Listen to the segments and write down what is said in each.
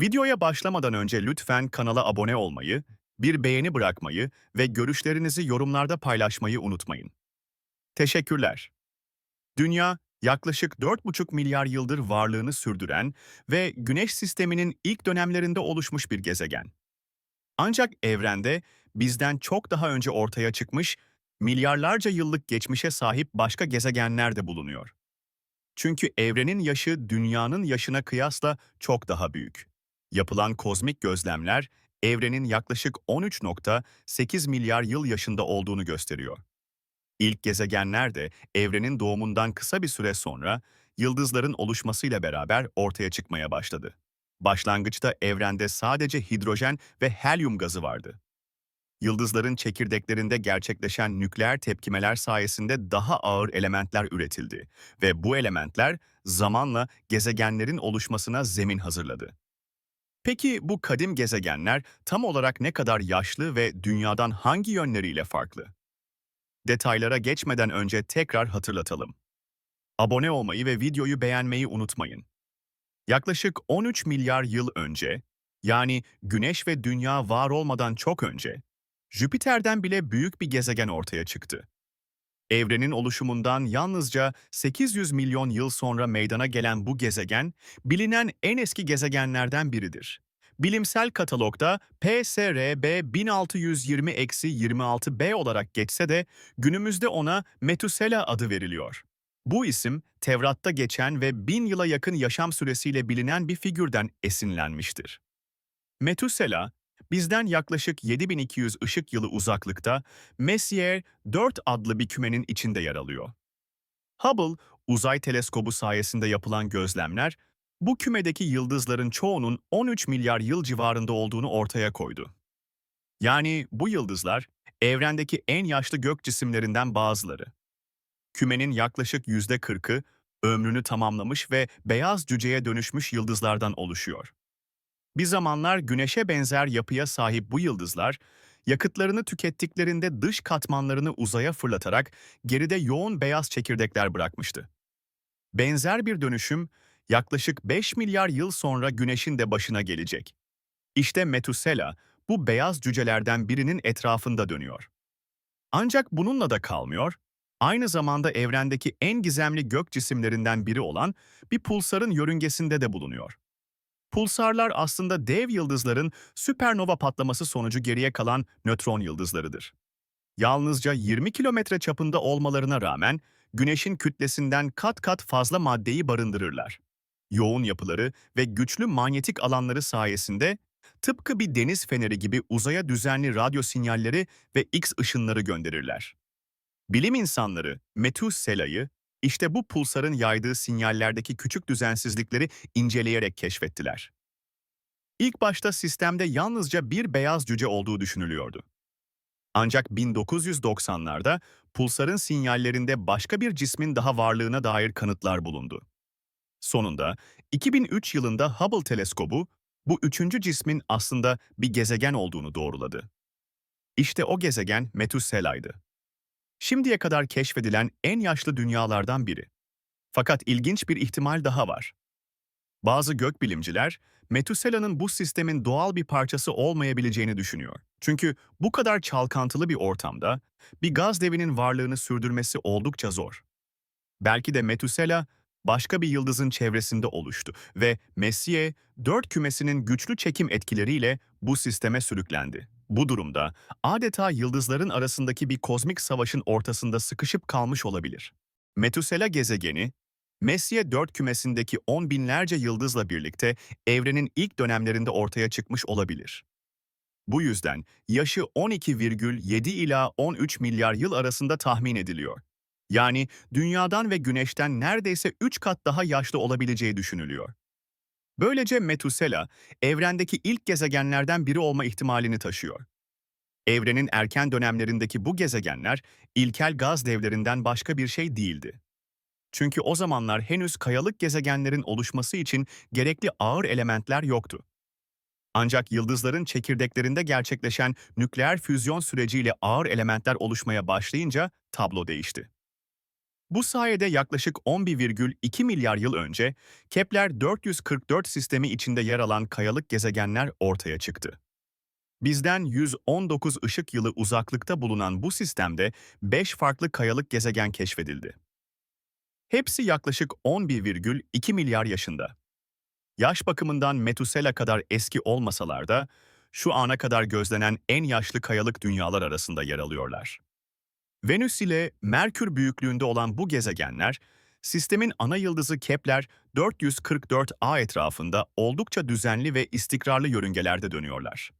Videoya başlamadan önce lütfen kanala abone olmayı, bir beğeni bırakmayı ve görüşlerinizi yorumlarda paylaşmayı unutmayın. Teşekkürler. Dünya, yaklaşık 4,5 milyar yıldır varlığını sürdüren ve Güneş sisteminin ilk dönemlerinde oluşmuş bir gezegen. Ancak evrende bizden çok daha önce ortaya çıkmış, milyarlarca yıllık geçmişe sahip başka gezegenler de bulunuyor. Çünkü evrenin yaşı dünyanın yaşına kıyasla çok daha büyük. Yapılan kozmik gözlemler, evrenin yaklaşık 13.8 milyar yıl yaşında olduğunu gösteriyor. İlk gezegenler de evrenin doğumundan kısa bir süre sonra yıldızların oluşmasıyla beraber ortaya çıkmaya başladı. Başlangıçta evrende sadece hidrojen ve helyum gazı vardı. Yıldızların çekirdeklerinde gerçekleşen nükleer tepkimeler sayesinde daha ağır elementler üretildi ve bu elementler zamanla gezegenlerin oluşmasına zemin hazırladı. Peki bu kadim gezegenler tam olarak ne kadar yaşlı ve dünyadan hangi yönleriyle farklı? Detaylara geçmeden önce tekrar hatırlatalım. Abone olmayı ve videoyu beğenmeyi unutmayın. Yaklaşık 13 milyar yıl önce, yani Güneş ve Dünya var olmadan çok önce, Jüpiter'den bile büyük bir gezegen ortaya çıktı. Evrenin oluşumundan yalnızca 800 milyon yıl sonra meydana gelen bu gezegen, bilinen en eski gezegenlerden biridir. Bilimsel katalogda PSRB 1620-26b olarak geçse de günümüzde ona Metusela adı veriliyor. Bu isim, Tevrat'ta geçen ve bin yıla yakın yaşam süresiyle bilinen bir figürden esinlenmiştir. Metusela, bizden yaklaşık 7200 ışık yılı uzaklıkta Messier 4 adlı bir kümenin içinde yer alıyor. Hubble, uzay teleskobu sayesinde yapılan gözlemler, bu kümedeki yıldızların çoğunun 13 milyar yıl civarında olduğunu ortaya koydu. Yani bu yıldızlar, evrendeki en yaşlı gök cisimlerinden bazıları. Kümenin yaklaşık %40'ı ömrünü tamamlamış ve beyaz cüceye dönüşmüş yıldızlardan oluşuyor. Bir zamanlar güneşe benzer yapıya sahip bu yıldızlar, yakıtlarını tükettiklerinde dış katmanlarını uzaya fırlatarak geride yoğun beyaz çekirdekler bırakmıştı. Benzer bir dönüşüm yaklaşık 5 milyar yıl sonra güneşin de başına gelecek. İşte Metusela bu beyaz cücelerden birinin etrafında dönüyor. Ancak bununla da kalmıyor, aynı zamanda evrendeki en gizemli gök cisimlerinden biri olan bir pulsarın yörüngesinde de bulunuyor. Pulsarlar aslında dev yıldızların süpernova patlaması sonucu geriye kalan nötron yıldızlarıdır. Yalnızca 20 kilometre çapında olmalarına rağmen Güneş'in kütlesinden kat kat fazla maddeyi barındırırlar. Yoğun yapıları ve güçlü manyetik alanları sayesinde tıpkı bir deniz feneri gibi uzaya düzenli radyo sinyalleri ve X ışınları gönderirler. Bilim insanları Metusela'yı işte bu pulsarın yaydığı sinyallerdeki küçük düzensizlikleri inceleyerek keşfettiler. İlk başta sistemde yalnızca bir beyaz cüce olduğu düşünülüyordu. Ancak 1990'larda pulsarın sinyallerinde başka bir cismin daha varlığına dair kanıtlar bulundu. Sonunda 2003 yılında Hubble teleskobu bu üçüncü cismin aslında bir gezegen olduğunu doğruladı. İşte o gezegen Metusela'ydı. Şimdiye kadar keşfedilen en yaşlı dünyalardan biri. Fakat ilginç bir ihtimal daha var. Bazı gökbilimciler, Metusela'nın bu sistemin doğal bir parçası olmayabileceğini düşünüyor. Çünkü bu kadar çalkantılı bir ortamda bir gaz devinin varlığını sürdürmesi oldukça zor. Belki de Metusela başka bir yıldızın çevresinde oluştu ve Messier, dört kümesinin güçlü çekim etkileriyle bu sisteme sürüklendi. Bu durumda adeta yıldızların arasındaki bir kozmik savaşın ortasında sıkışıp kalmış olabilir. Metusela gezegeni, Messier 4 kümesindeki on binlerce yıldızla birlikte evrenin ilk dönemlerinde ortaya çıkmış olabilir. Bu yüzden yaşı 12,7 ila 13 milyar yıl arasında tahmin ediliyor. Yani dünyadan ve güneşten neredeyse 3 kat daha yaşlı olabileceği düşünülüyor. Böylece Metusela, evrendeki ilk gezegenlerden biri olma ihtimalini taşıyor. Evrenin erken dönemlerindeki bu gezegenler, ilkel gaz devlerinden başka bir şey değildi. Çünkü o zamanlar henüz kayalık gezegenlerin oluşması için gerekli ağır elementler yoktu. Ancak yıldızların çekirdeklerinde gerçekleşen nükleer füzyon süreciyle ağır elementler oluşmaya başlayınca tablo değişti. Bu sayede yaklaşık 11,2 milyar yıl önce Kepler 444 sistemi içinde yer alan kayalık gezegenler ortaya çıktı. Bizden 119 ışık yılı uzaklıkta bulunan bu sistemde 5 farklı kayalık gezegen keşfedildi. Hepsi yaklaşık 11,2 milyar yaşında. Yaş bakımından Metusela kadar eski olmasalar da şu ana kadar gözlenen en yaşlı kayalık dünyalar arasında yer alıyorlar. Venüs ile Merkür büyüklüğünde olan bu gezegenler, sistemin ana yıldızı Kepler 444a etrafında oldukça düzenli ve istikrarlı yörüngelerde dönüyorlar.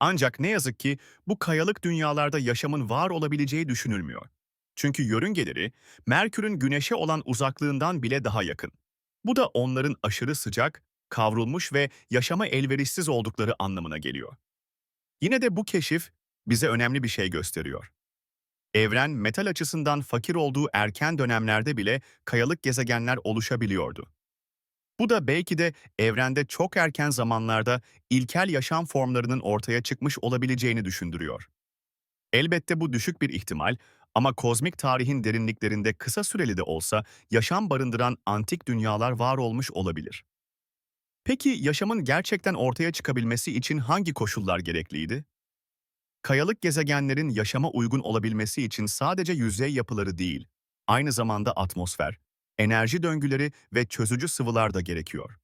Ancak ne yazık ki bu kayalık dünyalarda yaşamın var olabileceği düşünülmüyor. Çünkü yörüngeleri Merkür'ün Güneş'e olan uzaklığından bile daha yakın. Bu da onların aşırı sıcak, kavrulmuş ve yaşama elverişsiz oldukları anlamına geliyor. Yine de bu keşif bize önemli bir şey gösteriyor. Evren metal açısından fakir olduğu erken dönemlerde bile kayalık gezegenler oluşabiliyordu. Bu da belki de evrende çok erken zamanlarda ilkel yaşam formlarının ortaya çıkmış olabileceğini düşündürüyor. Elbette bu düşük bir ihtimal ama kozmik tarihin derinliklerinde kısa süreli de olsa yaşam barındıran antik dünyalar var olmuş olabilir. Peki yaşamın gerçekten ortaya çıkabilmesi için hangi koşullar gerekliydi? Kayalık gezegenlerin yaşama uygun olabilmesi için sadece yüzey yapıları değil, aynı zamanda atmosfer, enerji döngüleri ve çözücü sıvılar da gerekiyor.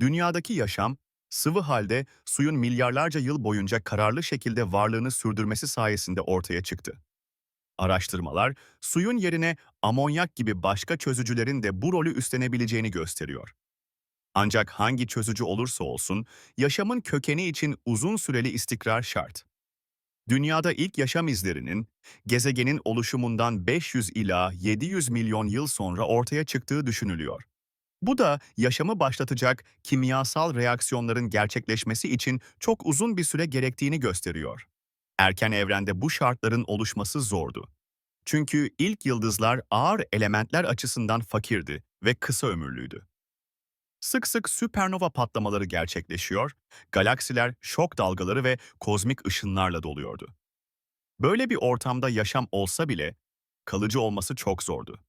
Dünyadaki yaşam, sıvı halde suyun milyarlarca yıl boyunca kararlı şekilde varlığını sürdürmesi sayesinde ortaya çıktı. Araştırmalar, suyun yerine amonyak gibi başka çözücülerin de bu rolü üstlenebileceğini gösteriyor. Ancak hangi çözücü olursa olsun, yaşamın kökeni için uzun süreli istikrar şart. Dünyada ilk yaşam izlerinin, gezegenin oluşumundan 500 ila 700 milyon yıl sonra ortaya çıktığı düşünülüyor. Bu da yaşamı başlatacak kimyasal reaksiyonların gerçekleşmesi için çok uzun bir süre gerektiğini gösteriyor. Erken evrende bu şartların oluşması zordu. Çünkü ilk yıldızlar ağır elementler açısından fakirdi ve kısa ömürlüydü. Sık sık süpernova patlamaları gerçekleşiyor, galaksiler şok dalgaları ve kozmik ışınlarla doluyordu. Böyle bir ortamda yaşam olsa bile kalıcı olması çok zordu.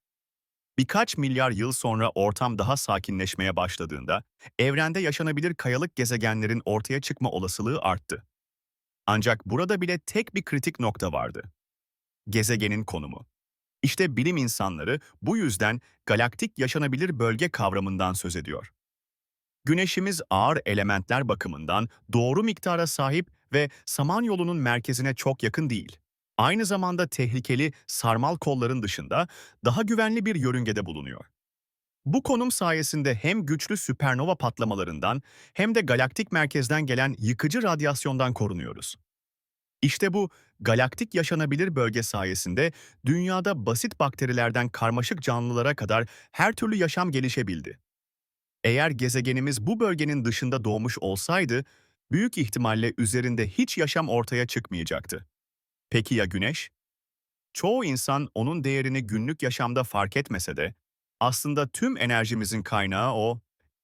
Birkaç milyar yıl sonra ortam daha sakinleşmeye başladığında evrende yaşanabilir kayalık gezegenlerin ortaya çıkma olasılığı arttı. Ancak burada bile tek bir kritik nokta vardı. Gezegenin konumu. İşte bilim insanları bu yüzden galaktik yaşanabilir bölge kavramından söz ediyor. Güneşimiz ağır elementler bakımından doğru miktara sahip ve Samanyolu'nun merkezine çok yakın değil. Aynı zamanda tehlikeli sarmal kolların dışında daha güvenli bir yörüngede bulunuyor. Bu konum sayesinde hem güçlü süpernova patlamalarından hem de galaktik merkezden gelen yıkıcı radyasyondan korunuyoruz. İşte bu galaktik yaşanabilir bölge sayesinde dünyada basit bakterilerden karmaşık canlılara kadar her türlü yaşam gelişebildi. Eğer gezegenimiz bu bölgenin dışında doğmuş olsaydı, büyük ihtimalle üzerinde hiç yaşam ortaya çıkmayacaktı. Peki ya Güneş? Çoğu insan onun değerini günlük yaşamda fark etmese de, aslında tüm enerjimizin kaynağı o,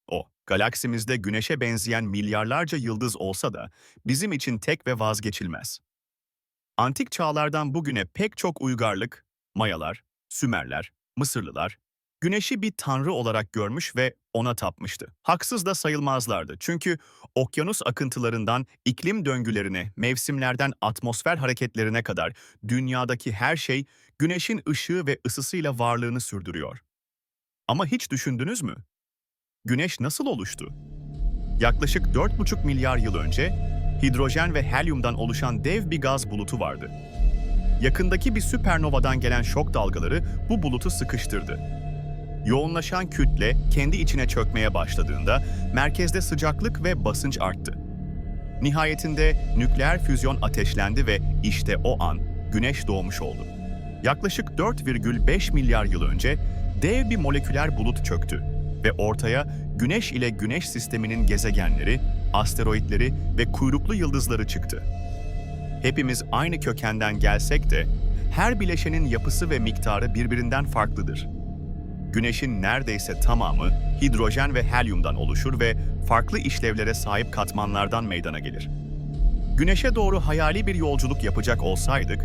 o. Galaksimizde Güneş'e benzeyen milyarlarca yıldız olsa da bizim için tek ve vazgeçilmez. Antik çağlardan bugüne pek çok uygarlık, Mayalar, Sümerler, Mısırlılar, Güneşi bir tanrı olarak görmüş ve ona tapmıştı. Haksız da sayılmazlardı çünkü okyanus akıntılarından iklim döngülerine, mevsimlerden atmosfer hareketlerine kadar dünyadaki her şey güneşin ışığı ve ısısıyla varlığını sürdürüyor. Ama hiç düşündünüz mü? Güneş nasıl oluştu? Yaklaşık 4,5 milyar yıl önce hidrojen ve helyumdan oluşan dev bir gaz bulutu vardı. Yakındaki bir süpernovadan gelen şok dalgaları bu bulutu sıkıştırdı Yoğunlaşan kütle kendi içine çökmeye başladığında merkezde sıcaklık ve basınç arttı. Nihayetinde nükleer füzyon ateşlendi ve işte o an Güneş doğmuş oldu. Yaklaşık 4,5 milyar yıl önce dev bir moleküler bulut çöktü ve ortaya Güneş ile Güneş sisteminin gezegenleri, asteroitleri ve kuyruklu yıldızları çıktı. Hepimiz aynı kökenden gelsek de her bileşenin yapısı ve miktarı birbirinden farklıdır. Güneşin neredeyse tamamı hidrojen ve helyumdan oluşur ve farklı işlevlere sahip katmanlardan meydana gelir. Güneşe doğru hayali bir yolculuk yapacak olsaydık,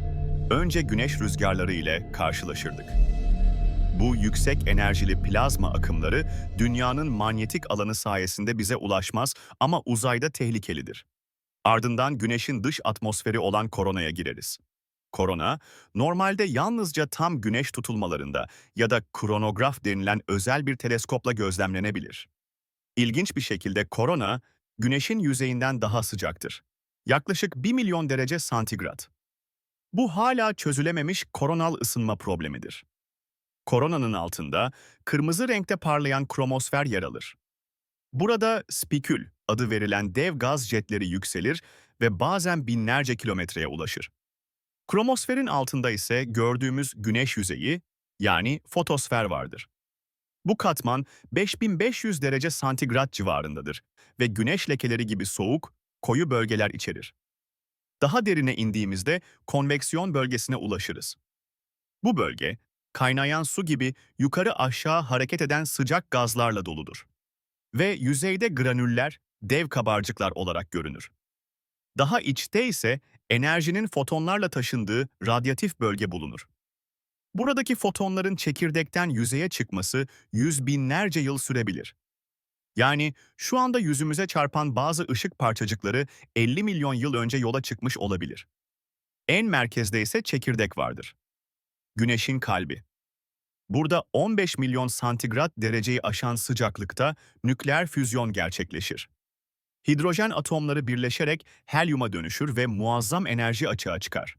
önce güneş rüzgarları ile karşılaşırdık. Bu yüksek enerjili plazma akımları dünyanın manyetik alanı sayesinde bize ulaşmaz ama uzayda tehlikelidir. Ardından güneşin dış atmosferi olan koronaya gireriz. Korona, normalde yalnızca tam güneş tutulmalarında ya da kronograf denilen özel bir teleskopla gözlemlenebilir. İlginç bir şekilde korona, güneşin yüzeyinden daha sıcaktır. Yaklaşık 1 milyon derece santigrat. Bu hala çözülememiş koronal ısınma problemidir. Koronanın altında kırmızı renkte parlayan kromosfer yer alır. Burada spekül adı verilen dev gaz jetleri yükselir ve bazen binlerce kilometreye ulaşır. Kromosferin altında ise gördüğümüz güneş yüzeyi yani fotosfer vardır. Bu katman 5500 derece santigrat civarındadır ve güneş lekeleri gibi soğuk, koyu bölgeler içerir. Daha derine indiğimizde konveksiyon bölgesine ulaşırız. Bu bölge, kaynayan su gibi yukarı aşağı hareket eden sıcak gazlarla doludur. Ve yüzeyde granüller, dev kabarcıklar olarak görünür. Daha içte ise enerjinin fotonlarla taşındığı radyatif bölge bulunur. Buradaki fotonların çekirdekten yüzeye çıkması yüz binlerce yıl sürebilir. Yani şu anda yüzümüze çarpan bazı ışık parçacıkları 50 milyon yıl önce yola çıkmış olabilir. En merkezde ise çekirdek vardır. Güneşin kalbi. Burada 15 milyon santigrat dereceyi aşan sıcaklıkta nükleer füzyon gerçekleşir. Hidrojen atomları birleşerek helyuma dönüşür ve muazzam enerji açığa çıkar.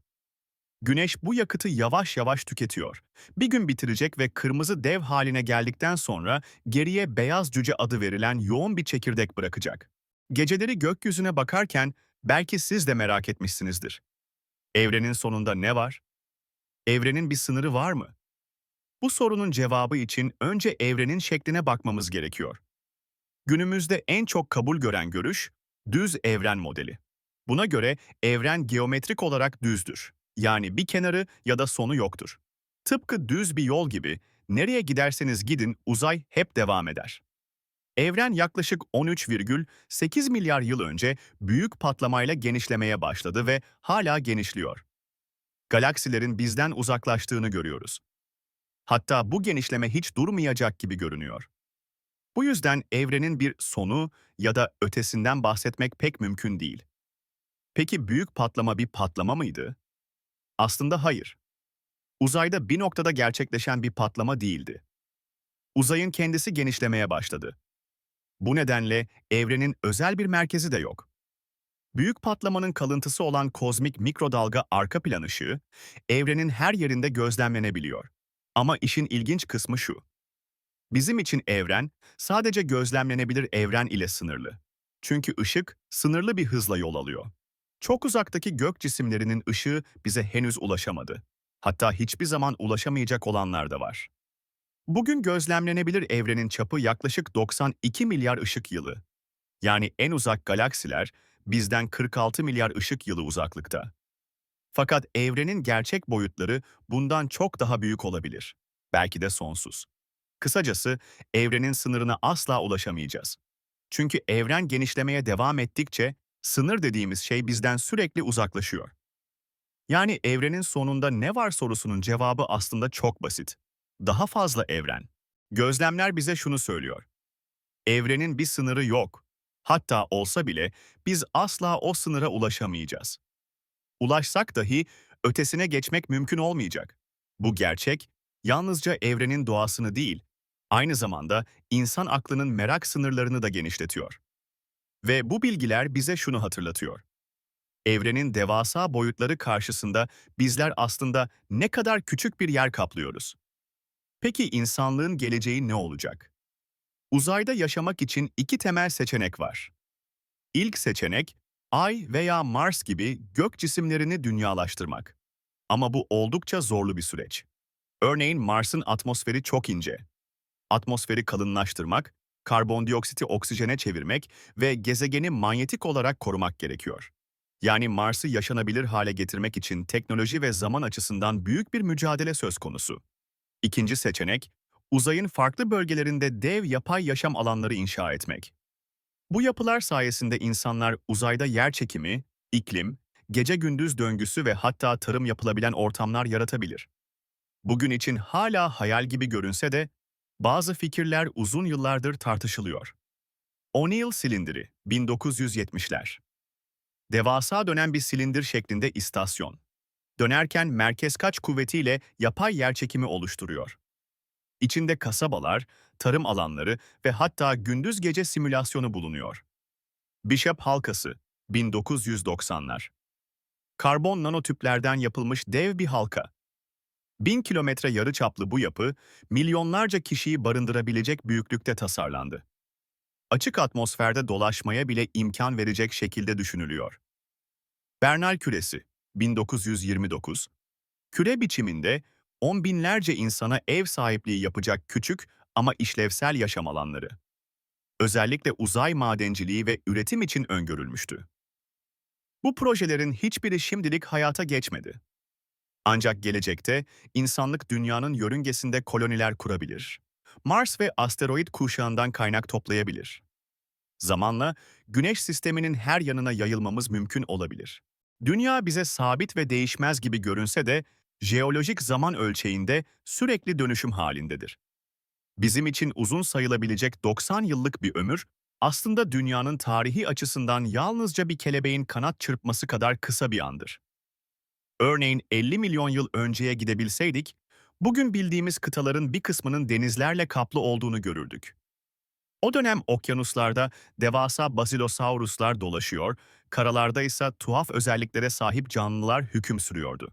Güneş bu yakıtı yavaş yavaş tüketiyor. Bir gün bitirecek ve kırmızı dev haline geldikten sonra geriye beyaz cüce adı verilen yoğun bir çekirdek bırakacak. Geceleri gökyüzüne bakarken belki siz de merak etmişsinizdir. Evrenin sonunda ne var? Evrenin bir sınırı var mı? Bu sorunun cevabı için önce evrenin şekline bakmamız gerekiyor. Günümüzde en çok kabul gören görüş, düz evren modeli. Buna göre evren geometrik olarak düzdür. Yani bir kenarı ya da sonu yoktur. Tıpkı düz bir yol gibi nereye giderseniz gidin uzay hep devam eder. Evren yaklaşık 13,8 milyar yıl önce büyük patlamayla genişlemeye başladı ve hala genişliyor. Galaksilerin bizden uzaklaştığını görüyoruz. Hatta bu genişleme hiç durmayacak gibi görünüyor. Bu yüzden evrenin bir sonu ya da ötesinden bahsetmek pek mümkün değil. Peki büyük patlama bir patlama mıydı? Aslında hayır. Uzayda bir noktada gerçekleşen bir patlama değildi. Uzayın kendisi genişlemeye başladı. Bu nedenle evrenin özel bir merkezi de yok. Büyük patlamanın kalıntısı olan kozmik mikrodalga arka plan ışığı, evrenin her yerinde gözlemlenebiliyor. Ama işin ilginç kısmı şu. Bizim için evren, sadece gözlemlenebilir evren ile sınırlı. Çünkü ışık sınırlı bir hızla yol alıyor. Çok uzaktaki gök cisimlerinin ışığı bize henüz ulaşamadı. Hatta hiçbir zaman ulaşamayacak olanlar da var. Bugün gözlemlenebilir evrenin çapı yaklaşık 92 milyar ışık yılı. Yani en uzak galaksiler bizden 46 milyar ışık yılı uzaklıkta. Fakat evrenin gerçek boyutları bundan çok daha büyük olabilir. Belki de sonsuz. Kısacası evrenin sınırına asla ulaşamayacağız. Çünkü evren genişlemeye devam ettikçe sınır dediğimiz şey bizden sürekli uzaklaşıyor. Yani evrenin sonunda ne var sorusunun cevabı aslında çok basit. Daha fazla evren. Gözlemler bize şunu söylüyor. Evrenin bir sınırı yok. Hatta olsa bile biz asla o sınıra ulaşamayacağız. Ulaşsak dahi ötesine geçmek mümkün olmayacak. Bu gerçek, yalnızca evrenin doğasını değil, aynı zamanda insan aklının merak sınırlarını da genişletiyor. Ve bu bilgiler bize şunu hatırlatıyor. Evrenin devasa boyutları karşısında bizler aslında ne kadar küçük bir yer kaplıyoruz. Peki insanlığın geleceği ne olacak? Uzayda yaşamak için iki temel seçenek var. İlk seçenek, Ay veya Mars gibi gök cisimlerini dünyalaştırmak. Ama bu oldukça zorlu bir süreç. Örneğin Mars'ın atmosferi çok ince. Atmosferi kalınlaştırmak, karbondioksiti oksijene çevirmek ve gezegeni manyetik olarak korumak gerekiyor. Yani Mars'ı yaşanabilir hale getirmek için teknoloji ve zaman açısından büyük bir mücadele söz konusu. İkinci seçenek, uzayın farklı bölgelerinde dev yapay yaşam alanları inşa etmek. Bu yapılar sayesinde insanlar uzayda yer çekimi, iklim, gece-gündüz döngüsü ve hatta tarım yapılabilen ortamlar yaratabilir. Bugün için hala hayal gibi görünse de bazı fikirler uzun yıllardır tartışılıyor. O'Neill silindiri 1970'ler. Devasa dönen bir silindir şeklinde istasyon. Dönerken merkez kaç kuvvetiyle yapay yerçekimi oluşturuyor. İçinde kasabalar, tarım alanları ve hatta gündüz gece simülasyonu bulunuyor. Bishop halkası 1990'lar. Karbon nanotüplerden yapılmış dev bir halka. Bin kilometre yarıçaplı bu yapı, milyonlarca kişiyi barındırabilecek büyüklükte tasarlandı. Açık atmosferde dolaşmaya bile imkan verecek şekilde düşünülüyor. Bernal küresi 1929 Küre biçiminde on binlerce insana ev sahipliği yapacak küçük ama işlevsel yaşam alanları. Özellikle uzay madenciliği ve üretim için öngörülmüştü. Bu projelerin hiçbiri şimdilik hayata geçmedi. Ancak gelecekte insanlık dünyanın yörüngesinde koloniler kurabilir. Mars ve asteroid kuşağından kaynak toplayabilir. Zamanla Güneş sisteminin her yanına yayılmamız mümkün olabilir. Dünya bize sabit ve değişmez gibi görünse de jeolojik zaman ölçeğinde sürekli dönüşüm halindedir. Bizim için uzun sayılabilecek 90 yıllık bir ömür, aslında dünyanın tarihi açısından yalnızca bir kelebeğin kanat çırpması kadar kısa bir andır. Örneğin 50 milyon yıl önceye gidebilseydik, bugün bildiğimiz kıtaların bir kısmının denizlerle kaplı olduğunu görürdük. O dönem okyanuslarda devasa basilosauruslar dolaşıyor, karalarda ise tuhaf özelliklere sahip canlılar hüküm sürüyordu.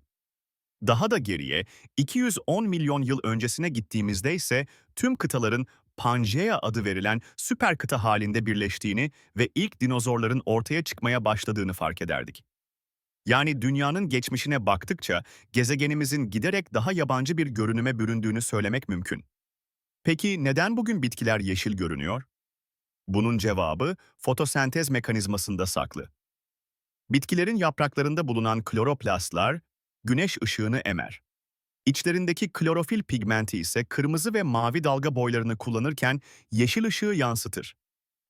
Daha da geriye 210 milyon yıl öncesine gittiğimizde ise tüm kıtaların Pangea adı verilen süper kıta halinde birleştiğini ve ilk dinozorların ortaya çıkmaya başladığını fark ederdik. Yani dünyanın geçmişine baktıkça gezegenimizin giderek daha yabancı bir görünüme büründüğünü söylemek mümkün. Peki neden bugün bitkiler yeşil görünüyor? Bunun cevabı fotosentez mekanizmasında saklı. Bitkilerin yapraklarında bulunan kloroplastlar güneş ışığını emer. İçlerindeki klorofil pigmenti ise kırmızı ve mavi dalga boylarını kullanırken yeşil ışığı yansıtır.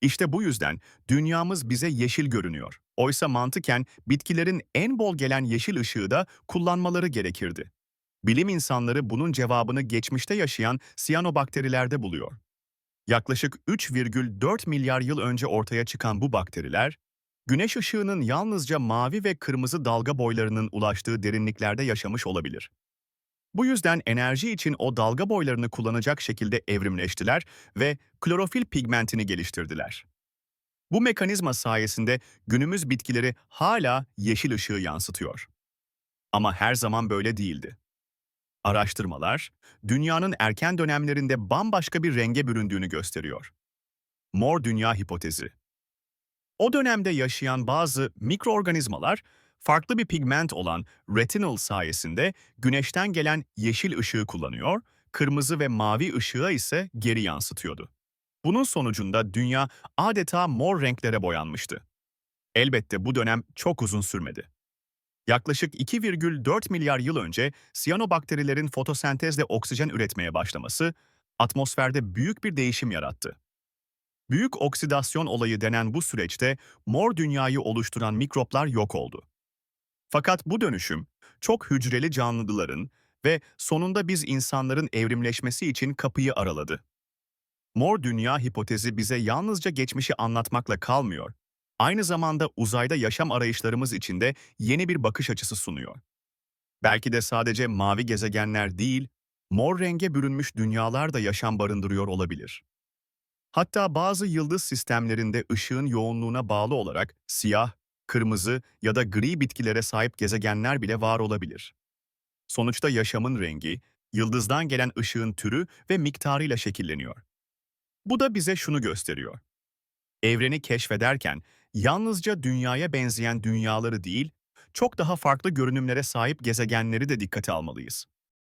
İşte bu yüzden dünyamız bize yeşil görünüyor. Oysa mantıken bitkilerin en bol gelen yeşil ışığı da kullanmaları gerekirdi. Bilim insanları bunun cevabını geçmişte yaşayan siyanobakterilerde buluyor. Yaklaşık 3,4 milyar yıl önce ortaya çıkan bu bakteriler, güneş ışığının yalnızca mavi ve kırmızı dalga boylarının ulaştığı derinliklerde yaşamış olabilir. Bu yüzden enerji için o dalga boylarını kullanacak şekilde evrimleştiler ve klorofil pigmentini geliştirdiler. Bu mekanizma sayesinde günümüz bitkileri hala yeşil ışığı yansıtıyor. Ama her zaman böyle değildi. Araştırmalar, dünyanın erken dönemlerinde bambaşka bir renge büründüğünü gösteriyor. Mor dünya hipotezi. O dönemde yaşayan bazı mikroorganizmalar, farklı bir pigment olan retinal sayesinde güneşten gelen yeşil ışığı kullanıyor, kırmızı ve mavi ışığı ise geri yansıtıyordu. Bunun sonucunda dünya adeta mor renklere boyanmıştı. Elbette bu dönem çok uzun sürmedi. Yaklaşık 2,4 milyar yıl önce siyanobakterilerin fotosentezle oksijen üretmeye başlaması, atmosferde büyük bir değişim yarattı. Büyük oksidasyon olayı denen bu süreçte mor dünyayı oluşturan mikroplar yok oldu. Fakat bu dönüşüm, çok hücreli canlıların ve sonunda biz insanların evrimleşmesi için kapıyı araladı. Mor dünya hipotezi bize yalnızca geçmişi anlatmakla kalmıyor, aynı zamanda uzayda yaşam arayışlarımız için de yeni bir bakış açısı sunuyor. Belki de sadece mavi gezegenler değil, mor renge bürünmüş dünyalar da yaşam barındırıyor olabilir. Hatta bazı yıldız sistemlerinde ışığın yoğunluğuna bağlı olarak siyah, kırmızı ya da gri bitkilere sahip gezegenler bile var olabilir. Sonuçta yaşamın rengi, yıldızdan gelen ışığın türü ve miktarıyla şekilleniyor. Bu da bize şunu gösteriyor. Evreni keşfederken yalnızca dünyaya benzeyen dünyaları değil, çok daha farklı görünümlere sahip gezegenleri de dikkate almalıyız.